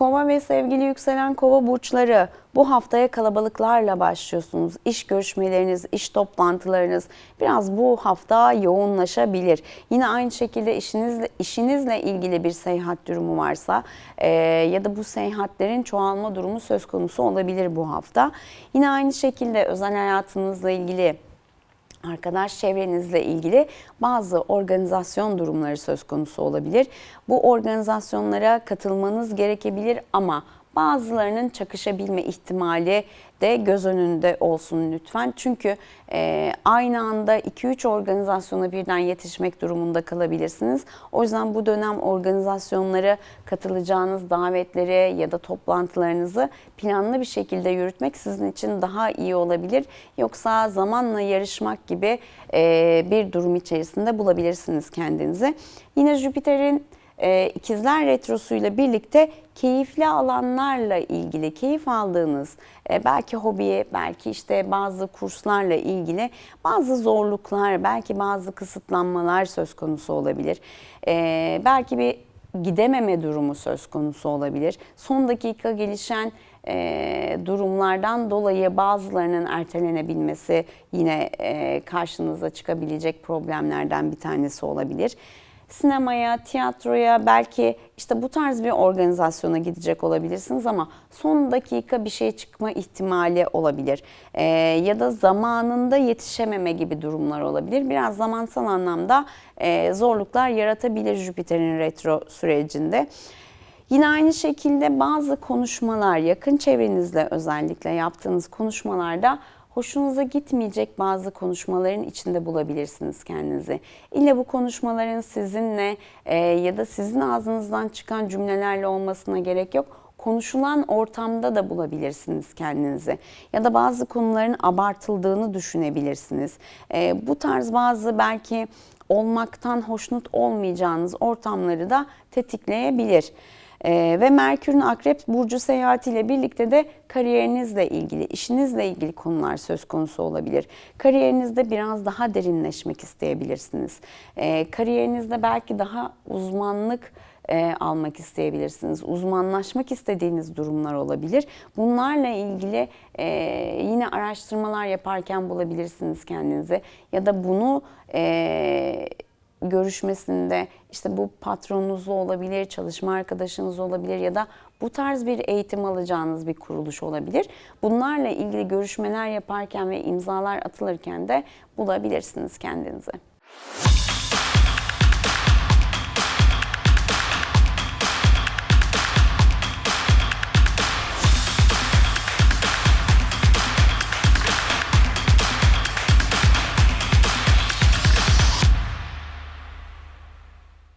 Kova ve sevgili yükselen kova burçları bu haftaya kalabalıklarla başlıyorsunuz. İş görüşmeleriniz, iş toplantılarınız biraz bu hafta yoğunlaşabilir. Yine aynı şekilde işinizle işinizle ilgili bir seyahat durumu varsa e, ya da bu seyahatlerin çoğalma durumu söz konusu olabilir bu hafta. Yine aynı şekilde özel hayatınızla ilgili arkadaş çevrenizle ilgili bazı organizasyon durumları söz konusu olabilir. Bu organizasyonlara katılmanız gerekebilir ama bazılarının çakışabilme ihtimali de göz önünde olsun lütfen. Çünkü e, aynı anda 2-3 organizasyona birden yetişmek durumunda kalabilirsiniz. O yüzden bu dönem organizasyonlara katılacağınız davetleri ya da toplantılarınızı planlı bir şekilde yürütmek sizin için daha iyi olabilir. Yoksa zamanla yarışmak gibi e, bir durum içerisinde bulabilirsiniz kendinizi. Yine Jüpiter'in e, ikizler retrosuyla birlikte keyifli alanlarla ilgili keyif aldığınız e, belki hobi, belki işte bazı kurslarla ilgili bazı zorluklar, belki bazı kısıtlanmalar söz konusu olabilir. E, belki bir gidememe durumu söz konusu olabilir. Son dakika gelişen e, durumlardan dolayı bazılarının ertelenebilmesi yine e, karşınıza çıkabilecek problemlerden bir tanesi olabilir sinemaya, tiyatroya belki işte bu tarz bir organizasyona gidecek olabilirsiniz ama son dakika bir şey çıkma ihtimali olabilir. Ee, ya da zamanında yetişememe gibi durumlar olabilir. Biraz zamansal anlamda e, zorluklar yaratabilir Jüpiter'in retro sürecinde. Yine aynı şekilde bazı konuşmalar yakın çevrenizle özellikle yaptığınız konuşmalarda hoşunuza gitmeyecek bazı konuşmaların içinde bulabilirsiniz kendinizi. İlle bu konuşmaların sizinle e, ya da sizin ağzınızdan çıkan cümlelerle olmasına gerek yok konuşulan ortamda da bulabilirsiniz kendinizi. Ya da bazı konuların abartıldığını düşünebilirsiniz. E, bu tarz bazı belki olmaktan hoşnut olmayacağınız ortamları da tetikleyebilir. Ee, ve Merkür'ün Akrep Burcu seyahatiyle birlikte de kariyerinizle ilgili, işinizle ilgili konular söz konusu olabilir. Kariyerinizde biraz daha derinleşmek isteyebilirsiniz. Ee, kariyerinizde belki daha uzmanlık e, almak isteyebilirsiniz. Uzmanlaşmak istediğiniz durumlar olabilir. Bunlarla ilgili e, yine araştırmalar yaparken bulabilirsiniz kendinizi. Ya da bunu... E, görüşmesinde işte bu patronunuz olabilir, çalışma arkadaşınız olabilir ya da bu tarz bir eğitim alacağınız bir kuruluş olabilir. Bunlarla ilgili görüşmeler yaparken ve imzalar atılırken de bulabilirsiniz kendinizi.